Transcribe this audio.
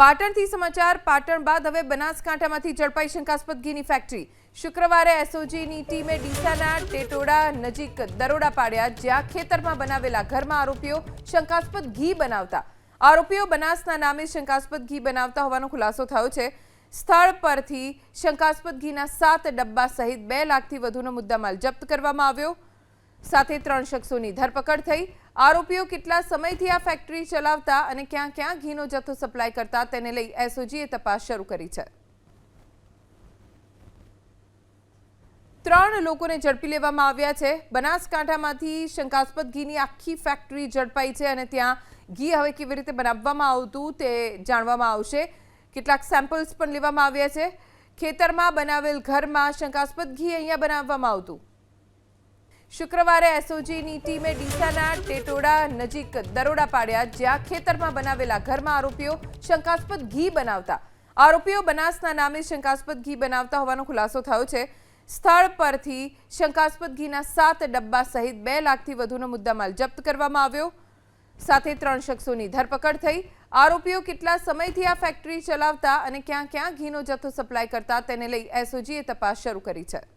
પાટણથી સમાચાર, પાટણ બાદ હવે બનાસકાંઠામાંથી ઝડપાઈ શંકાસ્પદ ઘીની ફેક્ટરી શુક્રવારે એસઓજીની ટીમે ડીસાના ટેટોડા નજીક દરોડા પાડ્યા, જ્યાં ખેતરમાં બનાવેલા ઘરમાં આરોપીઓ શંકાસ્પદ ઘી બનાવતા. આરોપીઓ બનાસના નામે શંકાસ્પદ ઘી બનાવતા હોવાનો ખુલાસો થયો છે. સ્થળ પરથી શંકાસ્પદ ઘીના સાત ડબ્બા સહિત બે લાખથી વધુનો મુદ્દામાલ જપ્ત કરવામાં આવ્યો. સાથે ત્રણ શખ્સોની ધરપકડ થઈ. આરોપીઓ કેટલા સમયથી આ ફેક્ટરી ચલાવતા અને ક્યાં ક્યાં ઘીનો જથ્થો સપ્લાય કરતા તેને લઈ એસઓજીએ તપાસ શરૂ કરી છે. ત્રણ લોકોને ઝડપી લેવામાં આવ્યા છે. બનાસકાંઠામાંથી શંકાસ્પદ ઘીની આખી ફેક્ટરી ઝડપાઈ છે અને ત્યાં ઘી હવે કેવી રીતે બનાવવામાં આવતું તે જાણવામાં આવશે. કેટલાક સેમ્પલ્સ પણ લેવામાં આવ્યા છે. ખેતરમાં બનાવેલ ઘરમાં શંકાસ્પદ ઘી અહીંયા બનાવવામાં આવતું. શુક્રવારે એસઓજીની ટીમે ડીસાના ટેટોડા નજીક દરોડા પાડ્યા, જ્યાં ખેતરમાં બનાવેલા ઘરમાં આરોપીઓ શંકાસ્પદ ઘી બનાવતા. આરોપીઓ બનાસના નામે શંકાસ્પદ ઘી બનાવતા હોવાનો ખુલાસો થયો છે. સ્થળ પરથી શંકાસ્પદ ઘીના સાત ડબ્બા સહિત બે લાખથી વધુનો મુદ્દામાલ જપ્ત કરવામાં આવ્યો. સાથે ત્રણ શખ્સોની ધરપકડ થઈ. આરોપીઓ કેટલા સમયથી આ ફેક્ટરી ચલાવતા અને ક્યાં ક્યાં ઘીનો જથ્થો સપ્લાય કરતા તેને લઈ એસઓજીએ તપાસ શરૂ કરી છે.